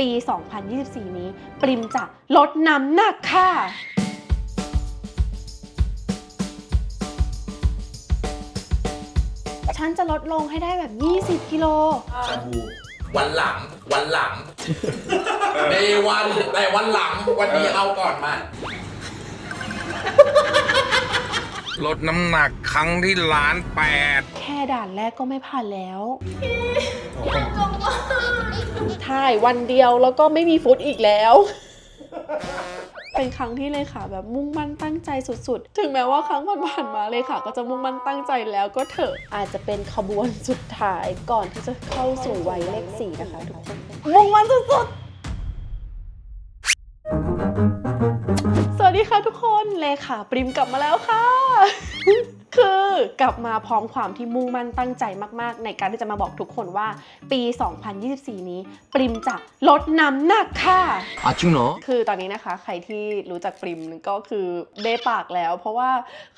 ปี 2024 นี้ ปริมจะลดน้ำหนักค่ะ ฉันจะลดลงให้ได้แบบ 20 กิโล ชาบูวันหลัง วันหลัง เดวันแต่วันหลัง วันนี้เอาก่อนมา ลดน้ำหนักครั้งที่ล้านแปด แค่ด่านแรกก็ไม่ผ่านแล้ว ถ่ายวันเดียวแล้วก็ไม่มีฟุตอีกแล้ว เป็นครั้งที่เลยค่ะ แบบมุ่งมั่นตั้งใจสุดๆ ถึงแม้ว่าครั้งผ่านๆมาเลยค่ะ ก็จะมุ่งมั่นตั้งใจแล้วก็เถอะ อาจจะเป็นขบวนสุดท้ายก่อนที่จะเข้าสู่วัยเลขสี่นะคะทุกคน มุ่งมั่นสุดๆ ค่ะทุกคนเลขาปริมกลับมาแล้วค่ะ คือกลับมาพร้อมความที่มุ่งมั่นตั้งใจมากๆ ในการที่จะมาบอกทุกคนว่าปี 2024 นี้ปริมจะลดน้ำหนักค่ะ아จริงเหรอคือตอนนี้นะคะ ใครที่รู้จักปริมก็คือเบ้ปากแล้ว เพราะว่า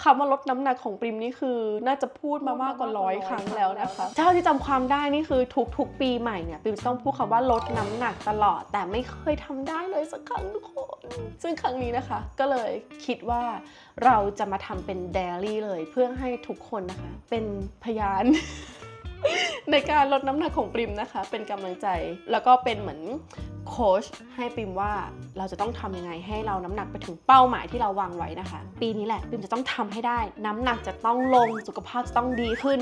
คำว่าลดน้ำหนักของปริมนี่คือน่าจะพูดมามากกว่าร้อยครั้งแล้วนะคะเท่าที่จำความได้นี่คือทุกๆ ปีใหม่เนี่ยปริมจะต้องพูดคำว่าลดน้ำหนักตลอด แต่ไม่เคยทำได้เลยสักครั้งทุกคน ซึ่งครั้งนี้นะคะ ก็เลยคิดว่า เราจะมาทำเป็นเดลี่เลยเพื่อให้ทุกคนนะคะ เป็นพยาน ในการลดน้ำหนักของปริมนะคะ เป็นกำลังใจแล้วก็เป็นเหมือนโค้ชให้ปริมว่าเราจะต้องทำยังไงให้เราน้ำหนักไปถึงเป้าหมายที่เราวางไว้นะคะ ปีนี้แหละปริมจะต้องทำให้ได้ น้ำหนักจะต้องลงสุขภาพจะต้องดีขึ้น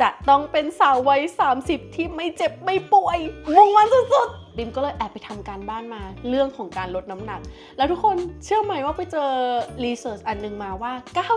จะต้องเป็นสาววัย30 ที่ไม่เจ็บไม่ป่วยมุ่งมั่นสุดๆ ปริมก็เลยแอบไปทำการบ้านมาเรื่องของการลดน้ำหนัก แล้วทุกคนเชื่อไหมว่าไปเจอรีเสิร์ชอันนึงมาว่า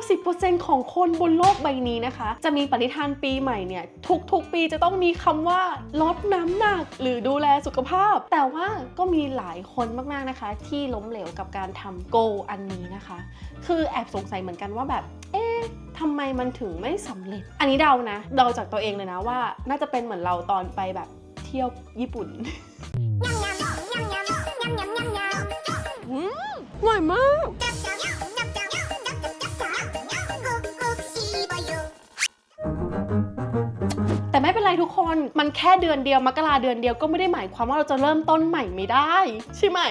90%ของคนบนโลกใบนี้นะคะ จะมีปณิธานปีใหม่เนี่ยทุกๆปีจะต้องมีคำว่าลดน้ำหนักหรือดูแลสุขภาพ แต่ว่าก็มีหลายคนมากๆนะคะ ที่ล้มเหลวกับการทำโกอันนี้นะคะ คือแอบสงสัยเหมือนกันว่าแบบเอ๊ะทำไมมันถึงไม่สำเร็จ อันนี้เดานะ เดาจากตัวเองเลยนะว่า น่าจะเป็นเหมือนเราตอนไปแบบเที่ยวญี่ปุ่น ร่อยมาก แต่ไม่เป็นไรทุกคน มันแค่เดือนเดียวมกราเดือนเดียวก็ไม่ได้หมายความว่าเราจะเริ่มต้นใหม่ไม่ได้ ใช่ไหม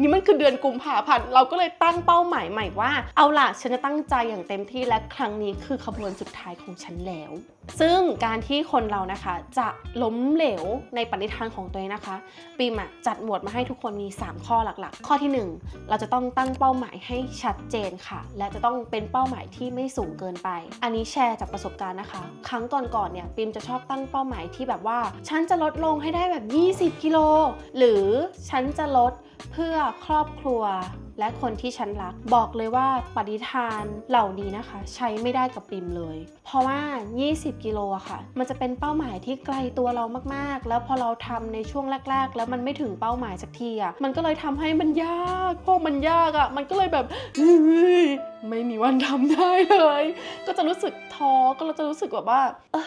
นี่มันคือเดือนกุมภาพันธ์เราก็เลยตั้งเป้าหมายใหม่ว่า เอาล่ะฉันจะตั้งใจอย่างเต็มที่และครั้งนี้คือขบวนสุดท้ายของฉันแล้วซึ่งการที่คนเรานะคะจะล้มเหลวในปณิธานของตัวเองนะคะปีมะจัดหมวดมาให้ทุกคนมี 3 ข้อหลักๆ ข้อที่ 1 เราจะต้องตั้งเป้าหมายให้ชัดเจนค่ะ และจะต้องเป็นเป้าหมายที่ไม่สูงเกินไป อันนี้แชร์จากประสบการณ์นะคะ ครั้งก่อนๆเนี่ยปิมจะชอบตั้งเป้าหมายที่แบบว่า ฉันจะลดลงให้ได้แบบ 20 กิโล หรือฉันจะลดเพื่อครอบครัว และคนที่ฉันรัก บอกเลยว่าปฏิทานเหล่านี้นะคะ ใช้ไม่ได้กับปิมเลย เพราะว่า 20 กิโลอะค่ะ มันจะเป็นเป้าหมายที่ไกลตัวเรามากๆ แล้วพอเราทำในช่วงแรก ๆ แล้วมันไม่ถึงเป้าหมายสักทีอะมันก็เลยทำให้มันยากพอมันยากอะมันก็เลยแบบไม่มีวันทำได้เลย ก็จะรู้สึกท้อก็เราจะรู้สึกแบบว่าเออ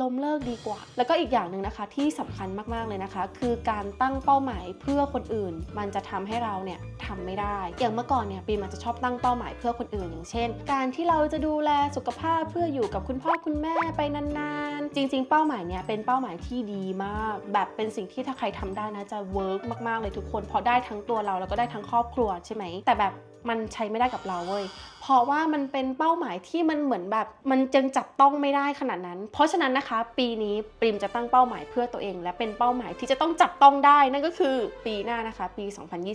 ล้มเลิกดีกว่า แล้วก็อีกอย่างหนึ่งนะคะที่สำคัญมากๆเลยนะคะ คือการตั้งเป้าหมายเพื่อคนอื่น มันจะทำให้เราเนี่ยทำไม่ได้ อย่างเมื่อก่อนเนี่ยปีมันจะชอบตั้งเป้าหมายเพื่อคนอื่น อย่างเช่น การที่เราจะดูแลสุขภาพเพื่ออยู่กับคุณพ่อคุณแม่ไปนานๆ จริง ๆ เป้าหมายเนี่ยเป็นเป้าหมายที่ดีมาก แบบเป็นสิ่งที่ถ้าใครทำได้นะจะเวิร์กมากๆเลยทุกคนเพราะได้ทั้งตัวเราแล้วก็ได้ทั้งครอบครัวใช่ไหมแต่แบบ มันใช้ไม่ได้กับเราเว้ย เพราะว่ามันเป็นเป้าหมายที่มันเหมือนแบบ มันจึงจับต้องไม่ได้ขนาดนั้น เพราะฉะนั้นนะคะ ปีนี้ปริมจะตั้งเป้าหมายเพื่อตัวเอง และเป็นเป้าหมายที่จะต้องจับต้องได้นั่นก็คือปีหน้านะคะ ปี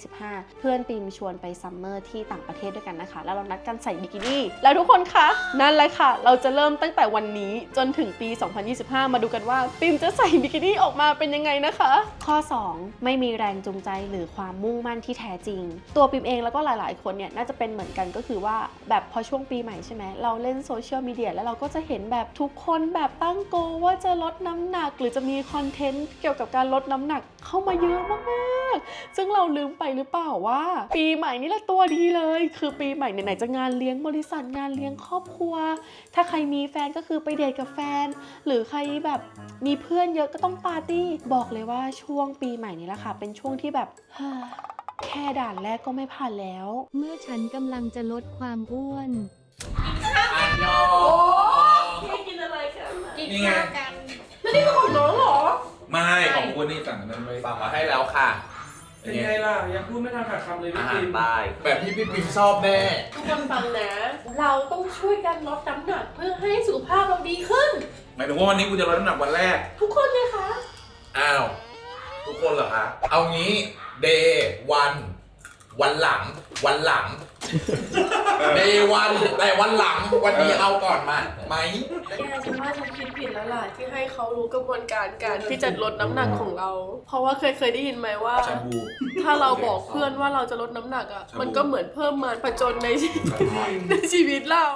2025 เพื่อนปริมชวนไปซัมเมอร์ที่ต่างประเทศด้วยกันนะคะ แล้วเรานัดกันใส่บิกินี่ แล้วทุกคนคะนั่นแหละค่ะ เราจะเริ่มตั้งแต่วันนี้จนถึงปี 2025 มาดูกันว่าปริมจะใส่บิกินี่ออกมาเป็นยังไงนะคะ ข้อ 2 ไม่มีแรงจูงใจหรือความมุ่งมั่นที่แท้จริง ตัวปริมเองแล้วก็หลาย ๆ คนเนี่ยน่าจะเป็นเหมือนกันก็คือว่าแบบพอช่วงปีใหม่ใช่ไหมเราเล่นโซเชียลมีเดียแล้วเราก็จะเห็นแบบทุกคนแบบตั้งโกว่าจะลดน้ำหนัก หรือจะมีคอนเทนต์เกี่ยวกับการลดน้ำหนักเข้ามาเยอะมากๆ ซึ่งเราลืมไปหรือเปล่าว่า ปีใหม่นี่แหละตัวดีเลย คือปีใหม่ไหนๆจะงานเลี้ยงบริษัทงานเลี้ยงครอบครัว ถ้าใครมีแฟนก็คือไปเดทกับแฟน หรือใครแบบมีเพื่อนเยอะก็ต้องปาร์ตี้บอกเลยว่าช่วงปีใหม่นี้แหละค่ะ เป็นช่วงที่แบบ แค่ด่านแรกก็ไม่ผ่านแล้ว เมื่อฉันกำลังจะลดความอ้วน อันยอพี่กินอะไรกันนี่ไงแล้วนี่ก็ของน้องเหรอ ไม่ของคุณนี่สั่งนั้นไว้สั่งมาให้แล้วค่ะเป็นไงล่ะยังพูดไม่ทันขาดคำเลยอาพี่หาฟิรล์มใต้แบบที่พี่ปิงชอบแน่ ทุกคนฟังนะ เราต้องช่วยกันลดน้ำหนักเพื่อให้สุขภาพเราดีขึ้น หมายถึงว่าวันนี้กูจะลดน้ำหนักวันแรก ทุกคนเลยคะ อ้าว ทุกคนเหรอคะ เอางี้ เดย์วัน วันหลัง วันหลังเดย์วันแต่วันหลังวันนี้เอาก่อนมาไหมแกฉันว่าฉันคิดผิดแล้วล่ะที่ให้เขารู้กระบวนการการที่จะลดน้ำหนักของเรา เพราะว่าเคยเคยได้ยินไหมว่า ชาบู ถ้าเราบอกเพื่อนว่าเราจะลดน้ำหนักอะชาบูมันก็เหมือนเพิ่มมารผจญในชีวิตในชีวิตเรา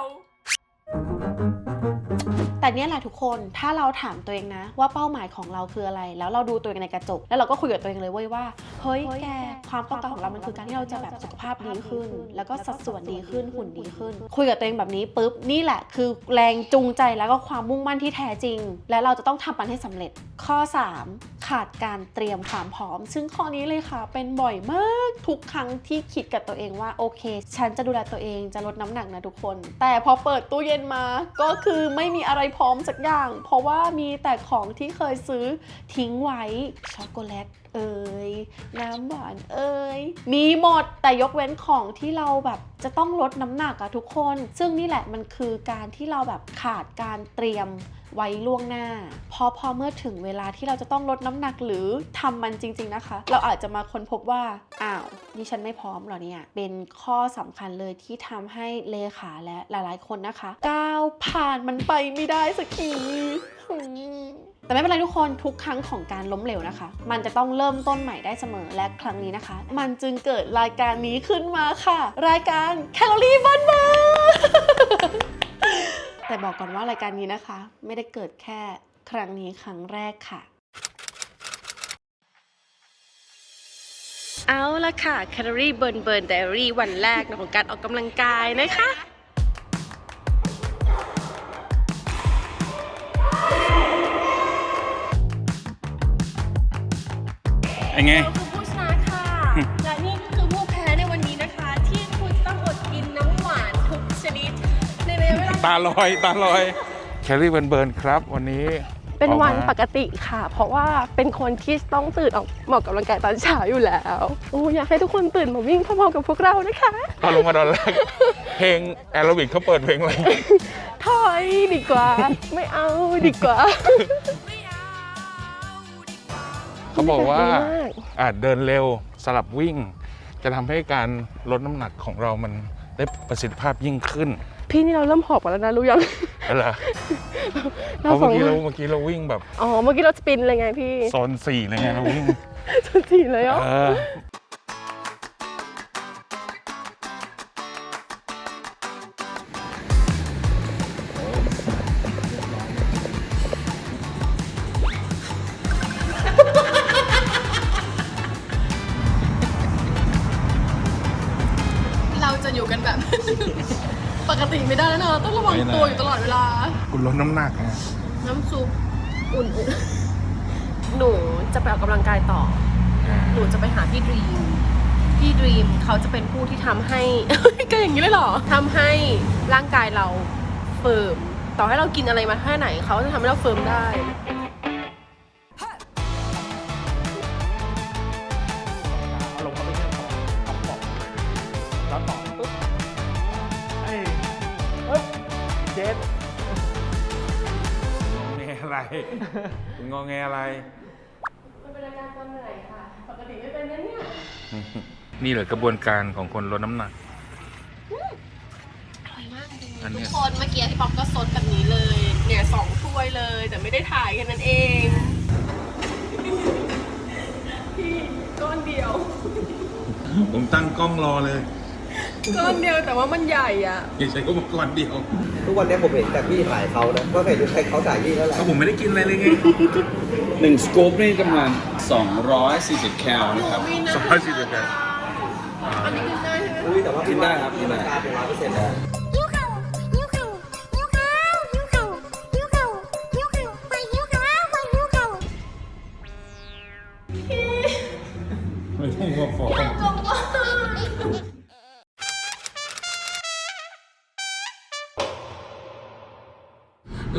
แต่เนี่ยแหละทุกคนถ้าเราถามตัวเองนะ ว่าเป้าหมายของเราคืออะไร แล้วเราดูตัวเองในกระจก แล้วเราก็คุยกับตัวเองเลยเว้ยว่าเฮ้ยแกความต้องการของเรามันคือการที่เราจะแบบสุขภาพดีขึ้น แล้วก็สัดส่วนดีขึ้นหุ่นดีขึ้น คุยกับตัวเองแบบนี้ปุ๊บนี่แหละคือแรงจูงใจแล้วก็ความมุ่งมั่นที่แท้จริง และเราจะต้องทำมันให้สำเร็จ ข้อ 3 ขาดการเตรียมความพร้อม ซึ่งข้อนี้เลยค่ะ เป็นบ่อยมากทุกครั้งที่คิดกับตัวเองว่าโอเค ฉันจะดูแลตัวเองจะลดน้ำหนักนะทุกคน แต่พอเปิดตู้เย็นมาก็คือไม่มีอะไรพร้อมสักอย่าง เพราะว่ามีแต่ของที่เคยซื้อทิ้งไว้ช็อกโกแลตเอ่ยน้ำหวานเอ่ยมีหมดแต่ยกเว้นของที่เราแบบจะต้องลดน้ำหนักอะทุกคน ซึ่งนี่แหละมันคือการที่เราแบบขาดการเตรียม ไว้ล่วงหน้า พอพอเมื่อถึงเวลาที่เราจะต้องลดน้ำหนักหรือทำมันจริง ๆนะคะ เราอาจจะมาค้นพบว่า อ้าวนี่ฉันไม่พร้อมหรอเนี่ย เป็นข้อสำคัญเลยที่ทำให้เลขาและหลาย ๆ คนนะคะก้าวผ่านมันไปไม่ได้สักทีแต่ไม่เป็นไรทุกคนทุกครั้งของการล้มเหลวนะคะ มันจะต้องเริ่มต้นใหม่ได้เสมอและครั้งนี้นะคะ มันจึงเกิดรายการนี้ขึ้นมาค่ะ รายการแคลอรี่บันเบอร์ แต่บอกก่อนว่ารายการนี้นะคะ ไม่ได้เกิดแค่ครั้งนี้ครั้งแรกค่ะ เอาละค่ะ Calorie Burn Burn Diary วันแรกของการออกกำลังกายนะคะไอ้ไง ตาลอยตาลอยแคลรี่เบิร์นเบิร์นครับ วันนี้เป็นวันออกมาปกติค่ะ เพราะว่าเป็นคนที่ต้องตื่นออกมาออกกำลังกายตอนเช้าอยู่แล้วโอ้อยากให้ทุกคนตื่นมาวิ่งพร้อมๆกับพวกเรานะคะตอนลงมาตอนแรกเพลงแอโรบิกเขาเปิดเพลงอะไรถอยดีกว่า ไม่เอาดีกว่า เขาบอกว่าดีมากอาจเดินเร็วสลับวิ่ง จะทำให้การลดน้ำหนักของเรามันได้ประสิทธิภาพยิ่งขึ้น พี่นี่เราเริ่มหอบกันแล้วนะรู้ยังอะไรอเพเราราะสเมื่อองกี้เราเมื่อกี้เราวิ่งแบบ อ๋อ เมื่อกี้เราสปินเลยไงพี่ โซนสี่เลยไงเราวิ่งสุดทีเลยอะเออเราจะอยู่กันแบบ ปกติไม่ได้แล้วเนอะต้องระวังตัวอยู่ตลอดเวลาคุณลดน้ำหนักไงน้ำซุปอุ่นๆ หนูจะไปออกกำลังกายต่อ หนูจะไปหาพี่ดรีม พี่ดรีมเขาจะเป็นผู้ที่ทำให้ ก็อย่างนี้เลยเหรอทำให้ร่างกายเราเฟิร์ม ต่อให้เรากินอะไรมาแค่ไหนเขาจะทำให้เราเฟิร์มได้ เจ็ดงอแงอะไรคุณงอแงอะไร มันเป็นอาการความเหนื่อยค่ะ ปกติไม่เป็นนะเนี่ยนี่แหละกระบวนการของคนลดน้ำหนัก อร่อยมากจริงอันเนี้ทุย กคนเมื่อกี้พี่ป๊อปก็ซดแบบนี้เลย เนี่ยสองถ้วยเลย แต่ไม่ได้ถ่ายแค่นั้นเอง พี่ก้อนเดียว ผมตั้งกล้องรอเลย ก้อนเดียวแต่ว่ามันใหญ่อะอย่าใช้อุปกรณ์เดียวทุกวันนี้ผมเห็นแต่พี่ถ่ายเขานะก็เห็นใครเขาถ่ายพี่แล้วแหละก็ผมไม่ได้กินอะไรเลยไงหนึ่งสกู๊ปนี่ประมาณ240 แคลนะครับ สองร้อยสี่สิบแปด อันนี้กินได้ใช่ไหม อุ้ยแต่ว่ากินได้ครับกินได้ กล้าเป็นร้อยเปอร์เซ็นต์แล้วหิวเข่าหิว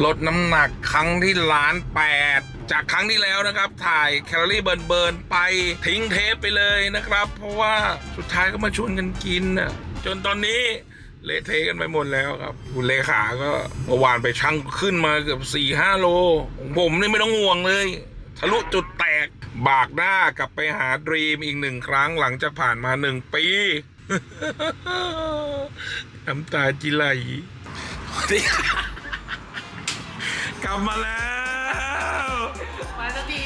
ลดน้ำหนักครั้งที่ล้านแปดจากครั้งที่แล้วนะครับ ถ่ายแคลอรี่เบิร์นเบิร์นๆไปทิ้งเทปไปเลยนะครับ เพราะว่าสุดท้ายก็มาชวนกันกินนะจนตอนนี้เละเทะกันไปหมดแล้วครับ คุณเลขาก็เมื่อวานไปชั่งขึ้นมาเกือบ4ี่ห้าโลของผมนี่ไม่ต้องห่วงเลย ทะลุจุดแตกบากหน้ากลับไปหาดรีมอีกหนึ่งครั้งหลังจากผ่านมาหนึ่งปีน้ำตาจิไหลก ลับมาแล้ว มาสักที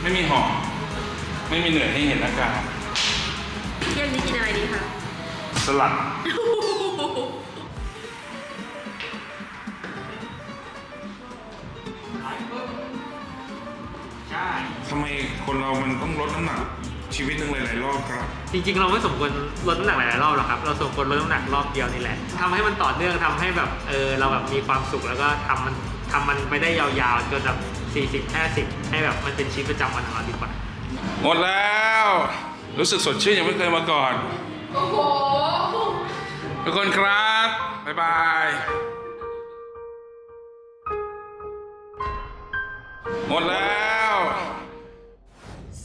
ไม่มีหอมไม่มีเหนื่อยให้เห็นอาการเที่ยงนี้กินอะไรดีคะสลัดทำไมคนเรามันต้องลดน้ำหนัก ชีวิตหนึ่งหลายๆรอบครับ จริงๆ เราไม่สมควรลดน้ำหนักหลายๆรอบหรอกครับ เราสมควรลดน้ำหนักรอบเดียวนี่แหละทำให้มันต่อเนื่องทำให้แบบเออเราแบบมีความสุขแล้วก็ทำมันทำมันไปได้ยาวๆจนแบบ 40 50 ให้แบบมันเป็นชีวิตประจำวันของเราดีกว่า หมดแล้ว รู้สึกสดชื่นยังไม่เคยมาก่อน โอ้โห ทุกคนครับ บ๊ายบาย หมดแล้ว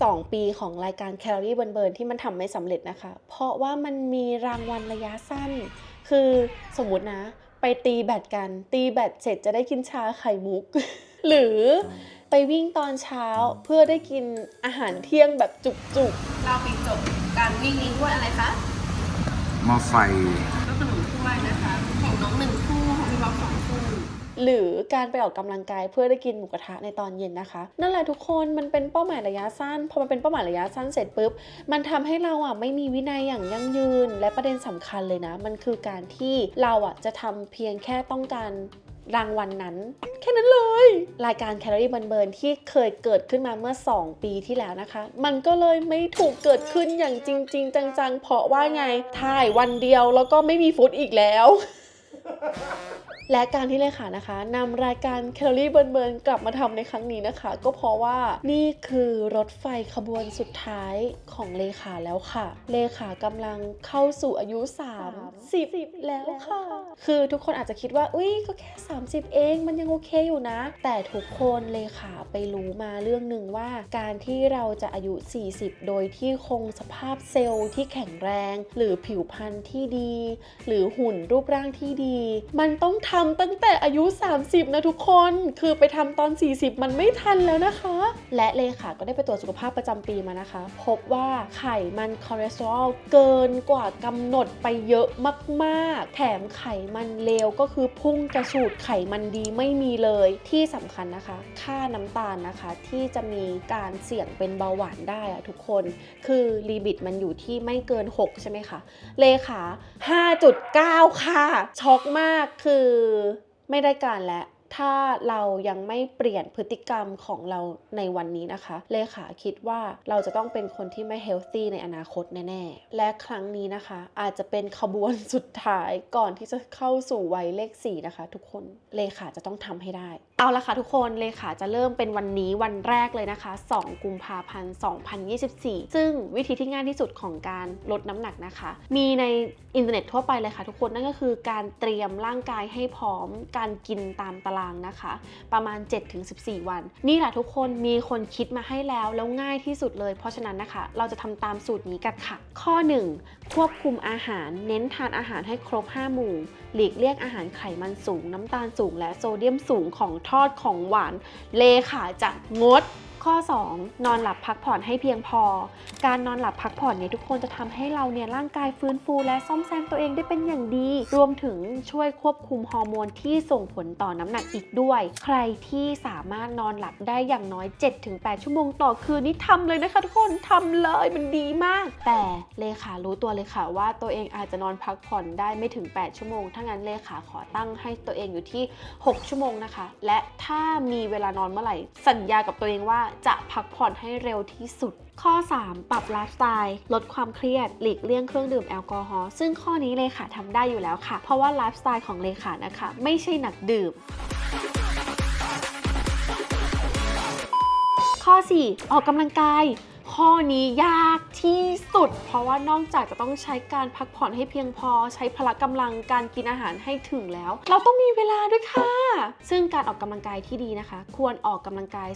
2 ปีของรายการแคลอรี่เบิร์นเบิร์นที่มันทำไม่สำเร็จนะคะ เพราะว่ามันมีรางวัลระยะสั้น คือสมมุตินะ ไปตีแบตกัน ตีแบตเสร็จจะได้กินชาไข่มุก หรือไปวิ่งตอนเช้าเพื่อได้กินอาหารเที่ยงแบบจุกๆ เราปิดจบการวิ่งนี้ด้วยอะไรคะมาไฟ ก็ขนมถ้วยนะคะ ของน้องหนึ่งคู่ของพี่บ๊อบสองคู่ หรือการไปออกกำลังกายเพื่อได้กินหมูกระทะในตอนเย็นนะคะ นั่นแหละทุกคนมันเป็นเป้าหมายระยะสั้นพอมันเป็นเป้าหมายระยะสั้นเสร็จปุ๊บมันทำให้เราอะไม่มีวินัยอย่างยั่งยืน และประเด็นสำคัญเลยนะ มันคือการที่เราอะจะทำเพียงแค่ต้องการรางวัลนนั้น แค่นั้นเลย รายการแคลอรี่เบินเบิร์นที่เคยเกิดขึ้นมาเมื่อ 2 ปีที่แล้วนะคะ มันก็เลยไม่ถูกเกิดขึ้นอย่างจริง ๆ จังๆ เพราะว่าไงถ่ายวันเดียวแล้วก็ไม่มีฟุตอีกแล้ว และการที่เลขานะคะนำรายการแคลอรี่เบิร์นเบิร์กลับมาทำในครั้งนี้นะคะ ก็เพราะว่านี่คือรถไฟขบวนสุดท้ายของเลขาแล้วค่ะ เลขากำลังเข้าสู่อายุ 30 แล้วค่ะ คือทุกคนอาจจะคิดว่า อุ้ยก็แค่ 30 เอง มันยังโอเคอยู่นะ แต่ทุกคนเลขาไปรู้มาเรื่องหนึ่งว่า การที่เราจะอายุ 40 โดยที่คงสภาพเซลล์ที่แข็งแรง หรือผิวพรรณที่ดี หรือหุ่นรูปร่างที่ดี มันต้องทำตั้งแต่อายุ 30 นะทุกคน คือไปทำตอน 40 มันไม่ทันแล้วนะคะ และเลขาก็ได้ไปตรวจสุขภาพประจำปีมานะคะ พบว่าไขมันคอเลสเตอรอลเกินกว่ากำหนดไปเยอะมากๆ แถมไขมันเลวก็คือพุ่งกระฉูดไขมันดีไม่มีเลยที่สำคัญนะคะ ค่าน้ำตาลนะคะที่จะมีการเสี่ยงเป็นเบาหวานได้อะทุกคน คือลิมิตมันอยู่ที่ไม่เกิน 6 ใช่ไหมคะ เลขา 5.9 ค่ะ ช็อกมากคือไม่ได้การแล้ว ถ้าเรายังไม่เปลี่ยนพฤติกรรมของเราในวันนี้นะคะ เลขาคิดว่าเราจะต้องเป็นคนที่ไม่เฮลตี้ในอนาคตแน่ๆ และครั้งนี้นะคะ อาจจะเป็นขบวนสุดท้ายก่อนที่จะเข้าสู่วัยเลข 4 นะคะ ทุกคนเลขาจะต้องทำให้ได้ เอาละค่ะทุกคนเลขาจะเริ่มเป็นวันนี้วันแรกเลยนะคะ 2 กุมภาพันธ์ 2024 ซึ่งวิธีที่ง่ายที่สุดของการลดน้ำหนักนะคะ มีในอินเทอร์เน็ตทั่วไปเลยค่ะทุกคนนั่นก็คือการเตรียมร่างกายให้พร้อมการกินตามตารางนะคะ ประมาณ 7-14 วัน นี่แหละทุกคนมีคนคิดมาให้แล้วแล้วง่ายที่สุดเลย เพราะฉะนั้นนะคะ เราจะทำตามสูตรนี้กันค่ะ ข้อ 1 ควบคุมอาหาร เน้นทานอาหารให้ครบ 5 หมู่ หลีกเลี่ยงอาหารไขมันสูง น้ำตาลสูง และโซเดียมสูงของทอดของหวานเลขาจะงด ข้อ 2 นอนหลับพักผ่อนให้เพียงพอ การนอนหลับพักผ่อนเนี่ยทุกคนจะทำให้เราเนี่ยร่างกายฟื้นฟู และซ่อมแซมตัวเองได้เป็นอย่างดี รวมถึงช่วยควบคุมฮอร์โมนที่ส่งผลต่อน้ำหนักอีกด้วย ใครที่สามารถนอนหลับได้อย่างน้อย 7-8 ชั่วโมงต่อคืนนี่ทำเลยนะคะทุกคนทำเลยมันดีมาก แต่เลขารู้ตัวเลยค่ะว่าตัวเองอาจจะนอนพักผ่อนได้ไม่ถึง 8 ชั่วโมงถ้างั้นเลขาขอตั้งให้ตัวเองอยู่ที่ 6 ชั่วโมงนะคะ และถ้ามีเวลานอนเมื่อไหร่สัญญากับตัวเองว่าจะพักผ่อนให้เร็วที่สุด ข้อ 3 ปรับไลฟ์สไตล์ ลดความเครียด หลีกเลี่ยงเครื่องดื่มแอลกอฮอล์ ซึ่งข้อนี้เลขาทำได้อยู่แล้วค่ะ เพราะว่าไลฟ์สไตล์ของเลขานะคะ ไม่ใช่หนักดื่มข้อ 4 ออกกำลังกาย ข้อนี้ยากที่สุด เพราะว่านอกจากจะต้องใช้การพักผ่อนให้เพียงพอ ใช้พละกำลังการกินอาหารให้ถึงแล้ว เราต้องมีเวลาด้วยค่ะ ซึ่งการออกกำลังกายที่ดีนะคะ ควรออกกำลังกาย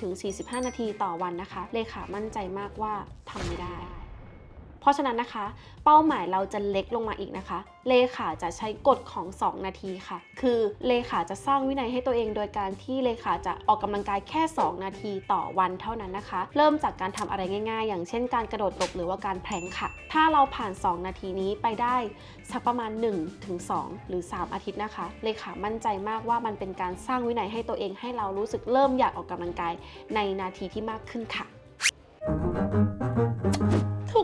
30-45 นาทีต่อวันนะคะ เลขามั่นใจมากว่าทำไม่ได้ เพราะฉะนั้นนะคะ เป้าหมายเราจะเล็กลงมาอีกนะคะ เลขาจะใช้กฎของ 2 นาทีค่ะ คือเลขาจะสร้างวินัยให้ตัวเองโดยการที่เลขาจะออกกำลังกายแค่ 2 นาทีต่อวันเท่านั้นนะคะ เริ่มจากการทำอะไรง่าย ๆ อย่างเช่นการกระโดดหลบหรือว่าการแพลงค่ะ ถ้าเราผ่าน 2 นาทีนี้ไปได้สักประมาณ1ถึง2หรือ 3 อาทิตย์นะคะ เลขามั่นใจมากว่ามันเป็นการสร้างวินัยให้ตัวเองให้เรารู้สึกเริ่มอยากออกกำลังกายในนาทีที่มากขึ้นค่ะทุ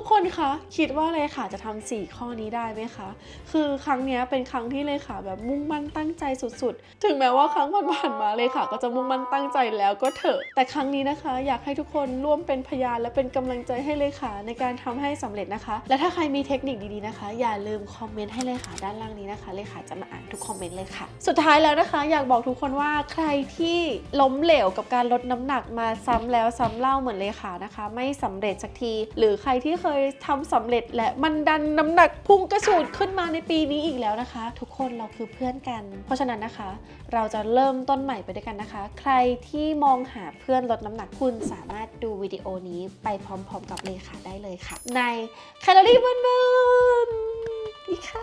กคนคะคิดว่าเลขาจะทำสี่ข้อนี้ได้ไหมคะ คือครั้งนี้เป็นครั้งที่เลขาแบบมุ่งมั่นตั้งใจสุดๆ ถึงแม้ว่าครั้งผ่านๆมาเลขาก็จะมุ่งมั่นตั้งใจแล้วก็เถอะ แต่ครั้งนี้นะคะ อยากให้ทุกคนร่วมเป็นพยานและเป็นกำลังใจให้เลขาในการทำให้สำเร็จนะคะ และถ้าใครมีเทคนิคดีๆนะคะ อย่าลืมคอมเมนต์ให้เลขาด้านล่างนี้นะคะเลขาจะมาอ่านทุกคอมเมนต์เลยค่ะ สุดท้ายแล้วนะคะ อยากบอกทุกคนว่าใครที่ล้มเหลวกับการลดน้ำหนักมาซ้ำแล้วซ้ำเล่าเหมือนเลขานะคะ ไม่สำเร็จสักที หรือใครที่เคยทำสำเร็จและมันดันน้ำหนักพุ่งกระสูดขึ้นมาในปีนี้อีกแล้วนะคะ ทุกคนเราคือเพื่อนกัน เพราะฉะนั้นนะคะ เราจะเริ่มต้นใหม่ไปด้วยกันนะคะ ใครที่มองหาเพื่อนลดน้ำหนักคุณสามารถดูวิดีโอนี้ไปพร้อม ๆ กับเลขาได้เลยค่ะ ในแคลอรี่เบิร์นๆนี่ค่ะ